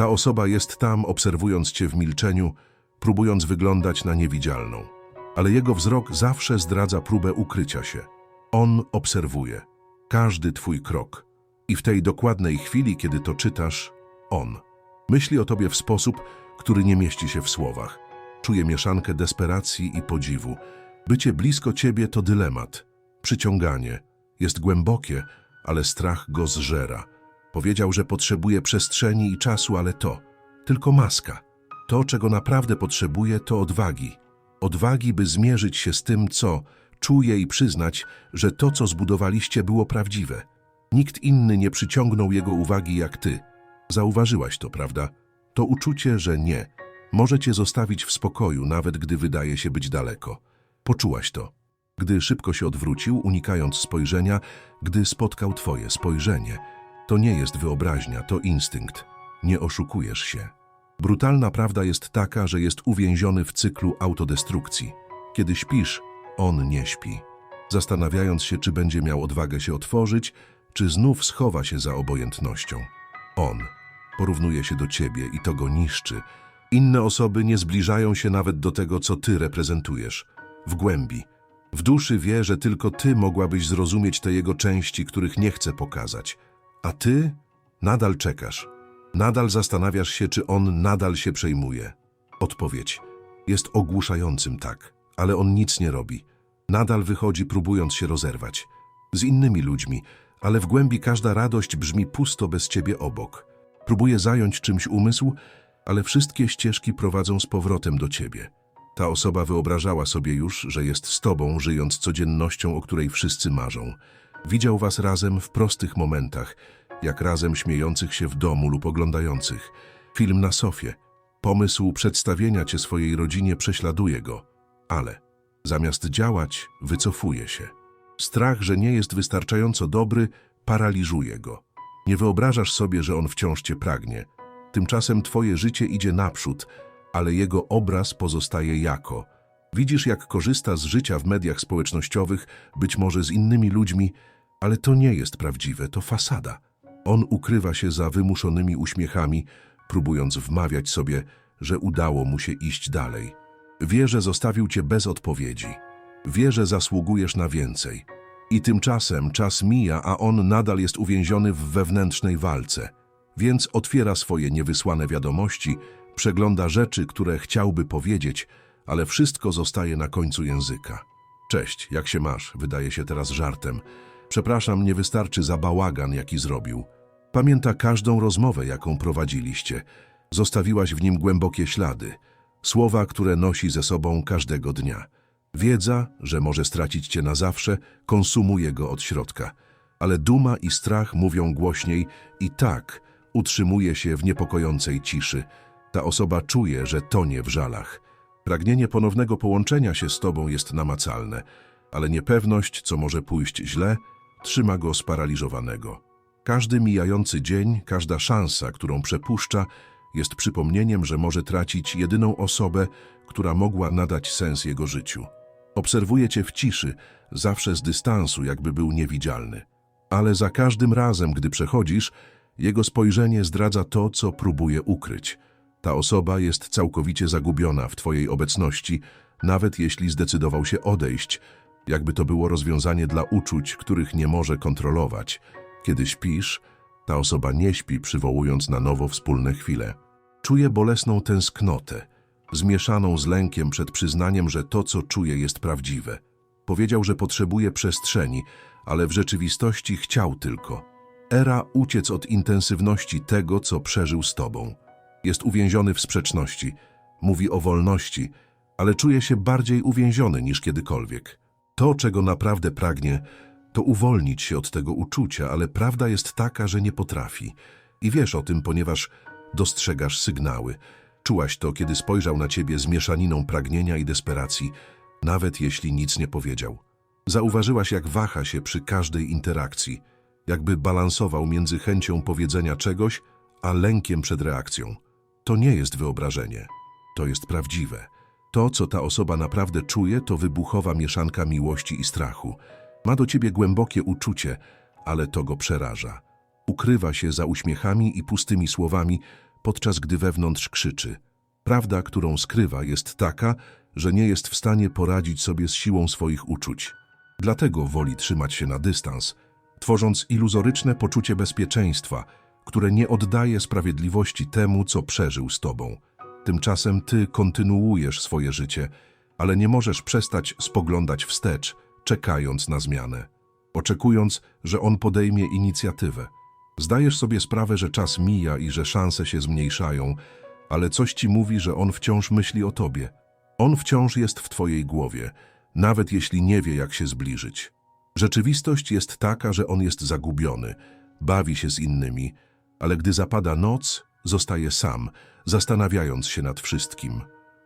Ta osoba jest tam, obserwując cię w milczeniu, próbując wyglądać na niewidzialną. Ale jego wzrok zawsze zdradza próbę ukrycia się. On obserwuje każdy twój krok. I w tej dokładnej chwili, kiedy to czytasz, on myśli o tobie w sposób, który nie mieści się w słowach. Czuje mieszankę desperacji i podziwu. Bycie blisko ciebie to dylemat. Przyciąganie. Jest głębokie, ale strach go zżera. Powiedział, że potrzebuje przestrzeni i czasu, ale to tylko maska. To, czego naprawdę potrzebuje, to odwagi. Odwagi, by zmierzyć się z tym, co czuje i przyznać, że to, co zbudowaliście, było prawdziwe. Nikt inny nie przyciągnął jego uwagi jak ty. Zauważyłaś to, prawda? To uczucie, że nie. Może cię zostawić w spokoju, nawet gdy wydaje się być daleko. Poczułaś to. Gdy szybko się odwrócił, unikając spojrzenia, gdy spotkał twoje spojrzenie. To nie jest wyobraźnia, to instynkt. Nie oszukujesz się. Brutalna prawda jest taka, że jest uwięziony w cyklu autodestrukcji. Kiedy śpisz, on nie śpi. Zastanawiając się, czy będzie miał odwagę się otworzyć, czy znów schowa się za obojętnością. On porównuje się do ciebie i to go niszczy. Inne osoby nie zbliżają się nawet do tego, co ty reprezentujesz. W głębi. W duszy wie, że tylko ty mogłabyś zrozumieć te jego części, których nie chce pokazać. A ty nadal czekasz. Nadal zastanawiasz się, czy on nadal się przejmuje. Odpowiedź jest ogłuszającym tak, ale on nic nie robi. Nadal wychodzi, próbując się rozerwać. Z innymi ludźmi, ale w głębi każda radość brzmi pusto bez ciebie obok. Próbuje zająć czymś umysł, ale wszystkie ścieżki prowadzą z powrotem do ciebie. Ta osoba wyobrażała sobie już, że jest z tobą, żyjąc codziennością, o której wszyscy marzą. Widział was razem w prostych momentach, jak razem śmiejących się w domu lub oglądających. Film na sofie. Pomysł przedstawienia cię swojej rodzinie prześladuje go, ale zamiast działać, wycofuje się. Strach, że nie jest wystarczająco dobry, paraliżuje go. Nie wyobrażasz sobie, że on wciąż cię pragnie. Tymczasem twoje życie idzie naprzód, ale jego obraz pozostaje jako. Widzisz, jak korzysta z życia w mediach społecznościowych, być może z innymi ludźmi, ale to nie jest prawdziwe, to fasada. On ukrywa się za wymuszonymi uśmiechami, próbując wmawiać sobie, że udało mu się iść dalej. Wie, że zostawił cię bez odpowiedzi. Wie, że zasługujesz na więcej. I tymczasem czas mija, a on nadal jest uwięziony w wewnętrznej walce. Więc otwiera swoje niewysłane wiadomości, przegląda rzeczy, które chciałby powiedzieć, ale wszystko zostaje na końcu języka. Cześć, jak się masz? Wydaje się teraz żartem. Przepraszam, nie wystarczy za bałagan, jaki zrobił. Pamięta każdą rozmowę, jaką prowadziliście. Zostawiłaś w nim głębokie ślady. Słowa, które nosi ze sobą każdego dnia. Wiedza, że może stracić cię na zawsze, konsumuje go od środka. Ale duma i strach mówią głośniej i tak utrzymuje się w niepokojącej ciszy. Ta osoba czuje, że tonie w żalach. Pragnienie ponownego połączenia się z tobą jest namacalne, ale niepewność, co może pójść źle, trzyma go sparaliżowanego. Każdy mijający dzień, każda szansa, którą przepuszcza, jest przypomnieniem, że może tracić jedyną osobę, która mogła nadać sens jego życiu. Obserwuje cię w ciszy, zawsze z dystansu, jakby był niewidzialny. Ale za każdym razem, gdy przechodzisz, jego spojrzenie zdradza to, co próbuje ukryć. Ta osoba jest całkowicie zagubiona w twojej obecności, nawet jeśli zdecydował się odejść, jakby to było rozwiązanie dla uczuć, których nie może kontrolować. Kiedy śpisz, ta osoba nie śpi, przywołując na nowo wspólne chwile. Czuje bolesną tęsknotę, zmieszaną z lękiem przed przyznaniem, że to, co czuje, jest prawdziwe. Powiedział, że potrzebuje przestrzeni, ale w rzeczywistości chciał tylko. Era uciec od intensywności tego, co przeżył z tobą. Jest uwięziony w sprzeczności, mówi o wolności, ale czuje się bardziej uwięziony niż kiedykolwiek. To, czego naprawdę pragnie, to uwolnić się od tego uczucia, ale prawda jest taka, że nie potrafi. I wiesz o tym, ponieważ dostrzegasz sygnały. Czułaś to, kiedy spojrzał na ciebie z mieszaniną pragnienia i desperacji, nawet jeśli nic nie powiedział. Zauważyłaś, jak waha się przy każdej interakcji, jakby balansował między chęcią powiedzenia czegoś, a lękiem przed reakcją. To nie jest wyobrażenie, to jest prawdziwe. To, co ta osoba naprawdę czuje, to wybuchowa mieszanka miłości i strachu. Ma do ciebie głębokie uczucie, ale to go przeraża. Ukrywa się za uśmiechami i pustymi słowami, podczas gdy wewnątrz krzyczy. Prawda, którą skrywa, jest taka, że nie jest w stanie poradzić sobie z siłą swoich uczuć. Dlatego woli trzymać się na dystans, tworząc iluzoryczne poczucie bezpieczeństwa, które nie oddaje sprawiedliwości temu, co przeżył z tobą. Tymczasem ty kontynuujesz swoje życie, ale nie możesz przestać spoglądać wstecz, czekając na zmianę, oczekując, że on podejmie inicjatywę. Zdajesz sobie sprawę, że czas mija i że szanse się zmniejszają, ale coś ci mówi, że on wciąż myśli o tobie. On wciąż jest w twojej głowie, nawet jeśli nie wie, jak się zbliżyć. Rzeczywistość jest taka, że on jest zagubiony, bawi się z innymi, ale gdy zapada noc, zostaje sam, zastanawiając się nad wszystkim.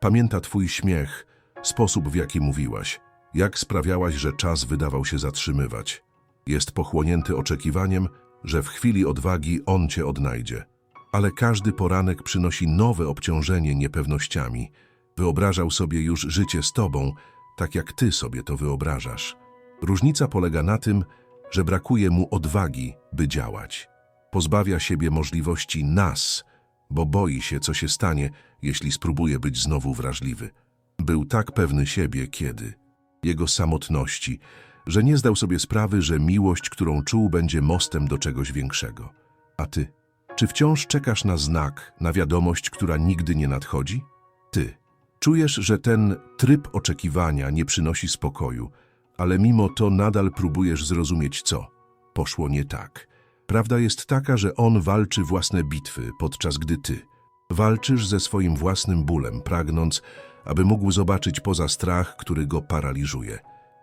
Pamięta twój śmiech, sposób w jaki mówiłaś, jak sprawiałaś, że czas wydawał się zatrzymywać. Jest pochłonięty oczekiwaniem, że w chwili odwagi on cię odnajdzie. Ale każdy poranek przynosi nowe obciążenie niepewnościami. Wyobrażał sobie już życie z tobą, tak jak ty sobie to wyobrażasz. Różnica polega na tym, że brakuje mu odwagi, by działać. Pozbawia siebie możliwości nas, bo boi się, co się stanie, jeśli spróbuje być znowu wrażliwy. Był tak pewny siebie, kiedy jego samotności, że nie zdał sobie sprawy, że miłość, którą czuł, będzie mostem do czegoś większego. A ty? Czy wciąż czekasz na znak, na wiadomość, która nigdy nie nadchodzi? Ty. Czujesz, że ten tryb oczekiwania nie przynosi spokoju, ale mimo to nadal próbujesz zrozumieć, co poszło nie tak. Prawda jest taka, że on walczy własne bitwy, podczas gdy ty walczysz ze swoim własnym bólem, pragnąc, aby mógł zobaczyć poza strach, który go paraliżuje.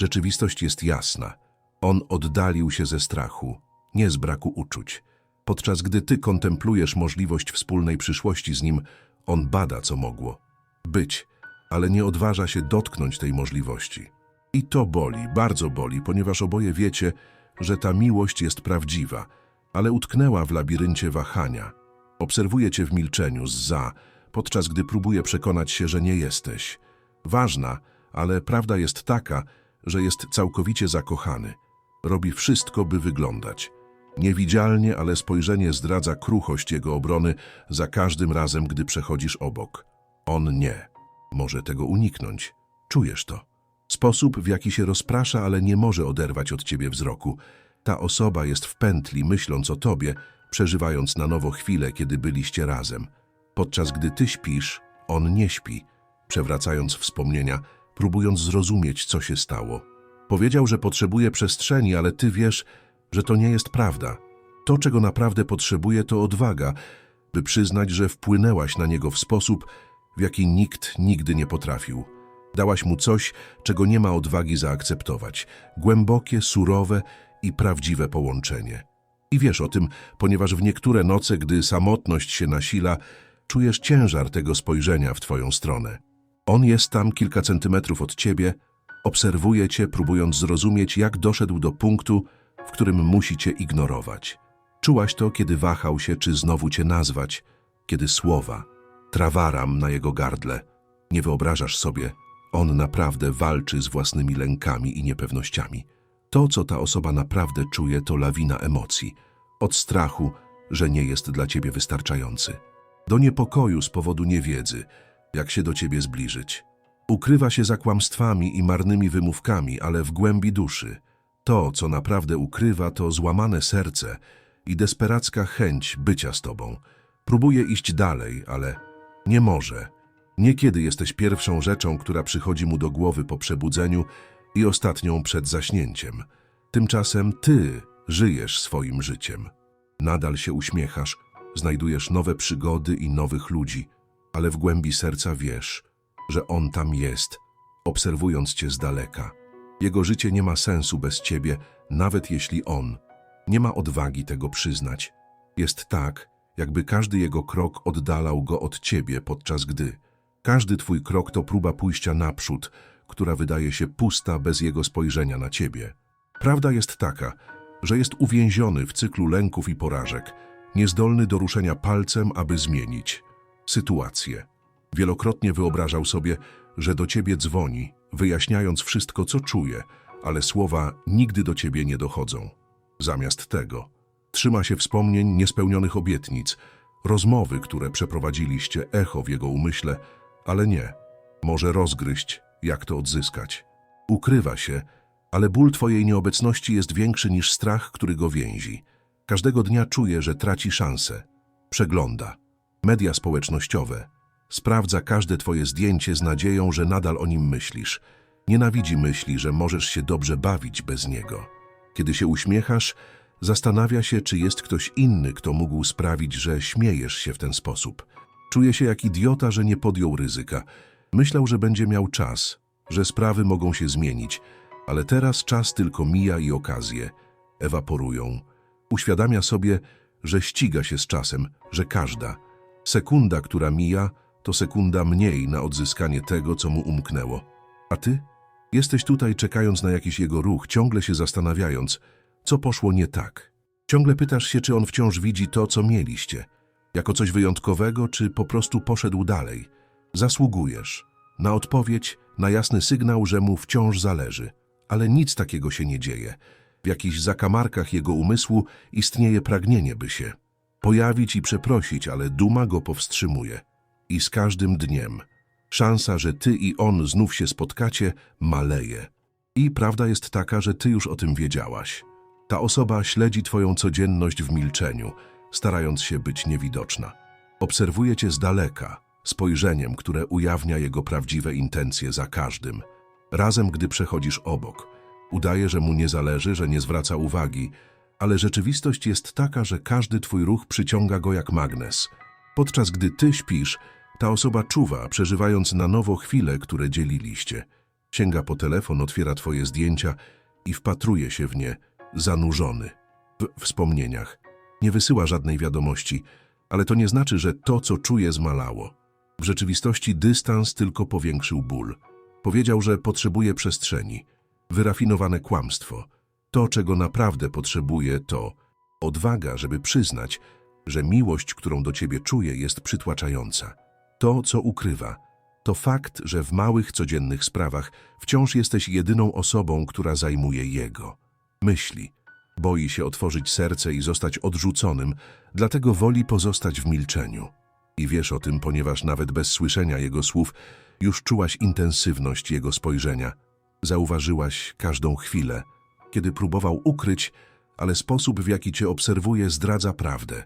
Rzeczywistość jest jasna. On oddalił się ze strachu, nie z braku uczuć. Podczas gdy ty kontemplujesz możliwość wspólnej przyszłości z nim, on bada, co mogło być, ale nie odważa się dotknąć tej możliwości. I to boli, bardzo boli, ponieważ oboje wiecie, że ta miłość jest prawdziwa, ale utknęła w labiryncie wahania. Obserwuje cię w milczeniu, za, podczas gdy próbuje przekonać się, że nie jesteś. Ważna, ale prawda jest taka, że jest całkowicie zakochany. Robi wszystko, by wyglądać. Niewidzialnie, ale spojrzenie zdradza kruchość jego obrony za każdym razem, gdy przechodzisz obok. On nie. Może tego uniknąć. Czujesz to. Sposób, w jaki się rozprasza, ale nie może oderwać od ciebie wzroku. Ta osoba jest w pętli, myśląc o tobie, przeżywając na nowo chwilę, kiedy byliście razem. Podczas gdy ty śpisz, on nie śpi, przewracając wspomnienia, próbując zrozumieć, co się stało. Powiedział, że potrzebuje przestrzeni, ale ty wiesz, że to nie jest prawda. To, czego naprawdę potrzebuje, to odwaga, by przyznać, że wpłynęłaś na niego w sposób, w jaki nikt nigdy nie potrafił. Dałaś mu coś, czego nie ma odwagi zaakceptować. Głębokie, surowe i prawdziwe połączenie. I wiesz o tym, ponieważ w niektóre noce, gdy samotność się nasila, czujesz ciężar tego spojrzenia w twoją stronę. On jest tam kilka centymetrów od ciebie, obserwuje cię, próbując zrozumieć, jak doszedł do punktu, w którym musi cię ignorować. Czułaś to, kiedy wahał się, czy znowu cię nazwać, kiedy słowa, trawaram na jego gardle. Nie wyobrażasz sobie, on naprawdę walczy z własnymi lękami i niepewnościami. To, co ta osoba naprawdę czuje, to lawina emocji. Od strachu, że nie jest dla ciebie wystarczający. Do niepokoju z powodu niewiedzy, jak się do ciebie zbliżyć. Ukrywa się za kłamstwami i marnymi wymówkami, ale w głębi duszy. To, co naprawdę ukrywa, to złamane serce i desperacka chęć bycia z tobą. Próbuje iść dalej, ale nie może. Niekiedy jesteś pierwszą rzeczą, która przychodzi mu do głowy po przebudzeniu i ostatnią przed zaśnięciem. Tymczasem ty żyjesz swoim życiem. Nadal się uśmiechasz, znajdujesz nowe przygody i nowych ludzi, ale w głębi serca wiesz, że on tam jest, obserwując cię z daleka. Jego życie nie ma sensu bez ciebie, nawet jeśli on nie ma odwagi tego przyznać. Jest tak, jakby każdy jego krok oddalał go od ciebie, podczas gdy każdy twój krok to próba pójścia naprzód, która wydaje się pusta bez jego spojrzenia na ciebie. Prawda jest taka, że jest uwięziony w cyklu lęków i porażek, niezdolny do ruszenia palcem, aby zmienić sytuację. Wielokrotnie wyobrażał sobie, że do ciebie dzwoni, wyjaśniając wszystko, co czuje, ale słowa nigdy do ciebie nie dochodzą. Zamiast tego trzyma się wspomnień niespełnionych obietnic, rozmowy, które przeprowadziliście, echo w jego umyśle, ale nie. Może rozgryźć, jak to odzyskać. Ukrywa się, ale ból twojej nieobecności jest większy niż strach, który go więzi. Każdego dnia czuje, że traci szansę. Przegląda. Media społecznościowe. Sprawdza każde twoje zdjęcie z nadzieją, że nadal o nim myślisz. Nienawidzi myśli, że możesz się dobrze bawić bez niego. Kiedy się uśmiechasz, zastanawia się, czy jest ktoś inny, kto mógł sprawić, że śmiejesz się w ten sposób. Czuje się jak idiota, że nie podjął ryzyka. Myślał, że będzie miał czas, że sprawy mogą się zmienić, ale teraz czas tylko mija i okazje ewaporują. Uświadamia sobie, że ściga się z czasem, że każda sekunda, która mija, to sekunda mniej na odzyskanie tego, co mu umknęło. A ty? Jesteś tutaj czekając na jakiś jego ruch, ciągle się zastanawiając, co poszło nie tak. Ciągle pytasz się, czy on wciąż widzi to, co mieliście. Jako coś wyjątkowego, czy po prostu poszedł dalej. Zasługujesz na odpowiedź, na jasny sygnał, że mu wciąż zależy. Ale nic takiego się nie dzieje. W jakichś zakamarkach jego umysłu istnieje pragnienie, by się pojawić i przeprosić, ale duma go powstrzymuje. I z każdym dniem szansa, że ty i on znów się spotkacie, maleje. I prawda jest taka, że ty już o tym wiedziałaś. Ta osoba śledzi twoją codzienność w milczeniu, starając się być niewidoczna. Obserwuje cię z daleka, spojrzeniem, które ujawnia jego prawdziwe intencje za każdym. Razem, gdy przechodzisz obok, udaje, że mu nie zależy, że nie zwraca uwagi, ale rzeczywistość jest taka, że każdy twój ruch przyciąga go jak magnes. Podczas gdy ty śpisz, ta osoba czuwa, przeżywając na nowo chwile, które dzieliliście. Sięga po telefon, otwiera twoje zdjęcia i wpatruje się w nie, zanurzony w wspomnieniach. Nie wysyła żadnej wiadomości, ale to nie znaczy, że to, co czuje, zmalało. W rzeczywistości dystans tylko powiększył ból. Powiedział, że potrzebuje przestrzeni. Wyrafinowane kłamstwo. To, czego naprawdę potrzebuje, to odwaga, żeby przyznać, że miłość, którą do ciebie czuje, jest przytłaczająca. To, co ukrywa, to fakt, że w małych, codziennych sprawach wciąż jesteś jedyną osobą, która zajmuje jego myśli. Boi się otworzyć serce i zostać odrzuconym, dlatego woli pozostać w milczeniu. I wiesz o tym, ponieważ nawet bez słyszenia jego słów już czułaś intensywność jego spojrzenia. Zauważyłaś każdą chwilę, kiedy próbował ukryć, ale sposób, w jaki cię obserwuje, zdradza prawdę.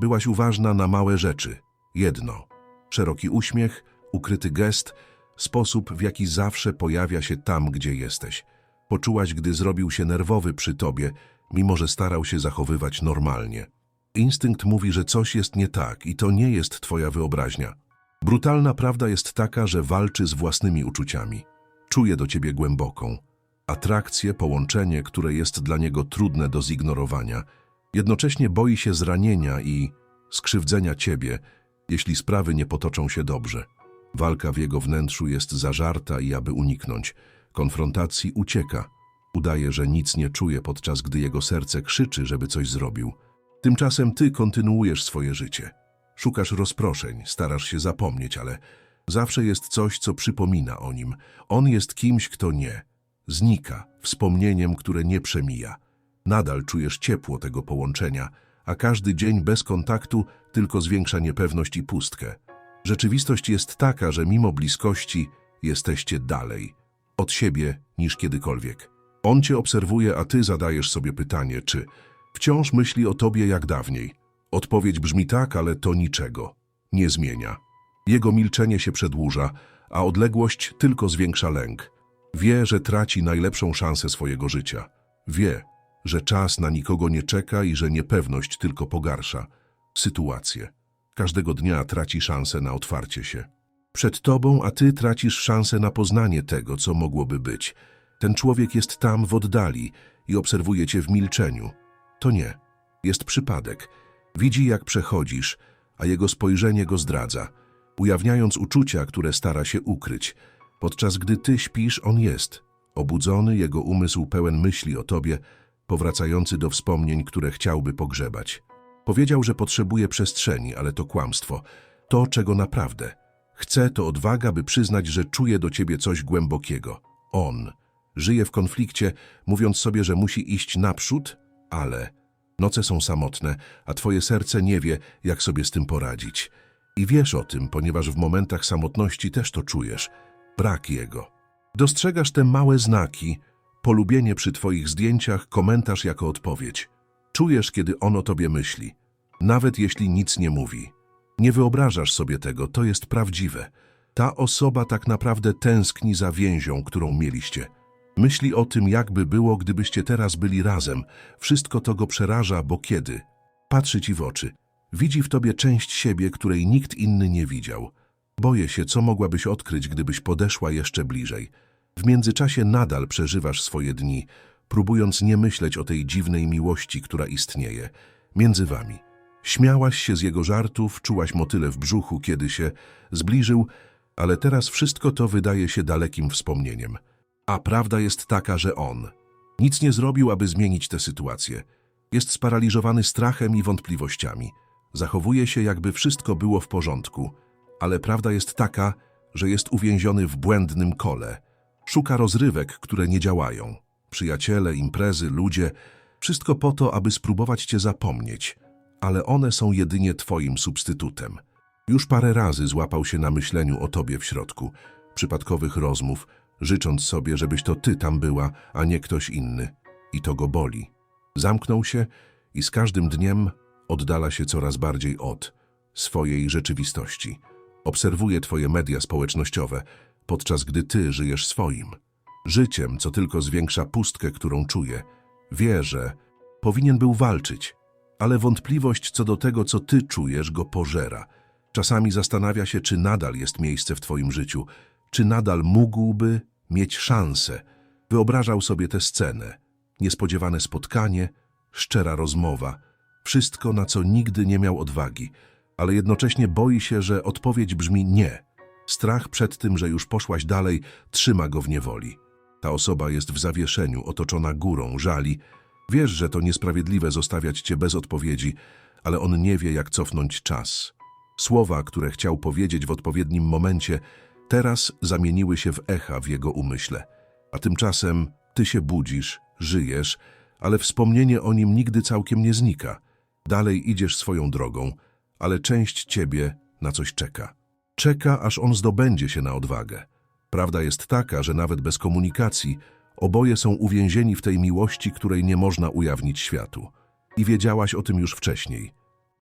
Byłaś uważna na małe rzeczy. Jedno. Szeroki uśmiech, ukryty gest, sposób, w jaki zawsze pojawia się tam, gdzie jesteś. Poczułaś, gdy zrobił się nerwowy przy tobie, mimo że starał się zachowywać normalnie. Instynkt mówi, że coś jest nie tak i to nie jest twoja wyobraźnia. Brutalna prawda jest taka, że walczy z własnymi uczuciami. Czuje do ciebie głęboką. Atrakcję, połączenie, które jest dla niego trudne do zignorowania. Jednocześnie boi się zranienia i skrzywdzenia ciebie, jeśli sprawy nie potoczą się dobrze. Walka w jego wnętrzu jest zażarta i aby uniknąć konfrontacji ucieka. Udaje, że nic nie czuje, podczas gdy jego serce krzyczy, żeby coś zrobił. Tymczasem ty kontynuujesz swoje życie. Szukasz rozproszeń, starasz się zapomnieć, ale zawsze jest coś, co przypomina o nim. On jest kimś, kto nie. Znika, wspomnieniem, które nie przemija. Nadal czujesz ciepło tego połączenia, a każdy dzień bez kontaktu tylko zwiększa niepewność i pustkę. Rzeczywistość jest taka, że mimo bliskości jesteście dalej od siebie niż kiedykolwiek. On cię obserwuje, a ty zadajesz sobie pytanie, czy wciąż myśli o tobie jak dawniej. Odpowiedź brzmi tak, ale to niczego. Nie zmienia. Jego milczenie się przedłuża, a odległość tylko zwiększa lęk. Wie, że traci najlepszą szansę swojego życia. Wie, że czas na nikogo nie czeka i że niepewność tylko pogarsza sytuację. Każdego dnia traci szansę na otwarcie się. Przed tobą, a ty tracisz szansę na poznanie tego, co mogłoby być. Ten człowiek jest tam w oddali i obserwuje cię w milczeniu. To nie. Jest przypadek. Widzi, jak przechodzisz, a jego spojrzenie go zdradza, ujawniając uczucia, które stara się ukryć. Podczas gdy ty śpisz, on jest. Obudzony, jego umysł pełen myśli o tobie, powracający do wspomnień, które chciałby pogrzebać. Powiedział, że potrzebuje przestrzeni, ale to kłamstwo. To, czego naprawdę. Chce to odwaga, by przyznać, że czuje do ciebie coś głębokiego. On żyje w konflikcie, mówiąc sobie, że musi iść naprzód, ale Noce są samotne, a twoje serce nie wie, jak sobie z tym poradzić. I wiesz o tym, ponieważ w momentach samotności też to czujesz. Brak jego. Dostrzegasz te małe znaki, polubienie przy twoich zdjęciach, komentarz jako odpowiedź. Czujesz, kiedy on o tobie myśli, nawet jeśli nic nie mówi. Nie wyobrażasz sobie tego, to jest prawdziwe. Ta osoba tak naprawdę tęskni za więzią, którą mieliście. Myśli o tym, jakby było, gdybyście teraz byli razem. Wszystko to go przeraża, bo kiedy? Patrzy ci w oczy. Widzi w tobie część siebie, której nikt inny nie widział. Boję się, co mogłabyś odkryć, gdybyś podeszła jeszcze bliżej. W międzyczasie nadal przeżywasz swoje dni, próbując nie myśleć o tej dziwnej miłości, która istnieje między wami. Śmiałaś się z jego żartów, czułaś motyle w brzuchu, kiedy się zbliżył, ale teraz wszystko to wydaje się dalekim wspomnieniem. A prawda jest taka, że on nic nie zrobił, aby zmienić tę sytuację. Jest sparaliżowany strachem i wątpliwościami. Zachowuje się, jakby wszystko było w porządku, ale prawda jest taka, że jest uwięziony w błędnym kole. Szuka rozrywek, które nie działają. Przyjaciele, imprezy, ludzie, wszystko po to, aby spróbować cię zapomnieć, ale one są jedynie twoim substytutem. Już parę razy złapał się na myśleniu o tobie w środku, przypadkowych rozmów, życząc sobie, żebyś to ty tam była, a nie ktoś inny. I to go boli. Zamknął się i z każdym dniem oddala się coraz bardziej od swojej rzeczywistości. Obserwuje twoje media społecznościowe, podczas gdy ty żyjesz swoim. Życiem, co tylko zwiększa pustkę, którą czuje. Wie, że powinien był walczyć, ale wątpliwość co do tego, co ty czujesz, go pożera. Czasami zastanawia się, czy nadal jest miejsce w twoim życiu, czy nadal mógłby mieć szansę. Wyobrażał sobie tę scenę. Niespodziewane spotkanie, szczera rozmowa. Wszystko, na co nigdy nie miał odwagi, ale jednocześnie boi się, że odpowiedź brzmi nie. Strach przed tym, że już poszłaś dalej, trzyma go w niewoli. Ta osoba jest w zawieszeniu, otoczona górą, żali. Wiesz, że to niesprawiedliwe zostawiać cię bez odpowiedzi, ale on nie wie, jak cofnąć czas. Słowa, które chciał powiedzieć w odpowiednim momencie, teraz zamieniły się w echa w jego umyśle. A tymczasem ty się budzisz, żyjesz, ale wspomnienie o nim nigdy całkiem nie znika. Dalej idziesz swoją drogą, ale część ciebie na coś czeka. Czeka, aż on zdobędzie się na odwagę. Prawda jest taka, że nawet bez komunikacji oboje są uwięzieni w tej miłości, której nie można ujawnić światu. I wiedziałaś o tym już wcześniej.